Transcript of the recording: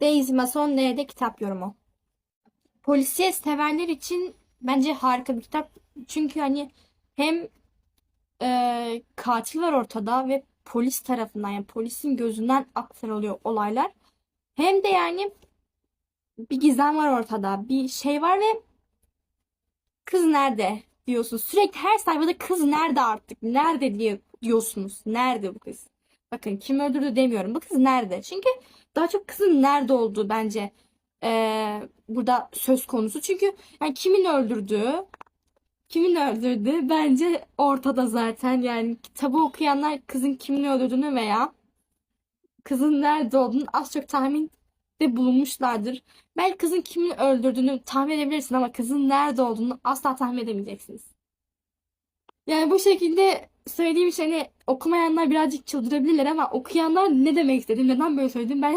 Daisy Mason N'de kitap yorumu. Polisiye severler için bence harika bir kitap. Çünkü hani hem e, katil var ortada ve polis tarafından yani polisin gözünden aktarılıyor olaylar. Hem de yani bir gizem var ortada. Bir şey var ve kız nerede diyorsun. Sürekli her sayfada kız nerede artık? Nerede diye diyorsunuz. Nerede bu kız? Bakın kim öldürdü demiyorum. Bu kız nerede? Çünkü daha çok kızın nerede olduğu bence eee, burada söz konusu. Çünkü yani kimin öldürdüğü, kimin öldürdüğü bence ortada zaten. Yani kitabı okuyanlar kızın kimin öldürdüğünü veya kızın nerede olduğunu az çok tahmin de bulunmuşlardır. Belki kızın kimin öldürdüğünü tahmin edebilirsin ama kızın nerede olduğunu asla tahmin edemeyeceksiniz. Yani bu şekilde söylediğim şey hani okumayanlar birazcık çıldırabilirler ama okuyanlar ne demek istedim, neden böyle söyledim ben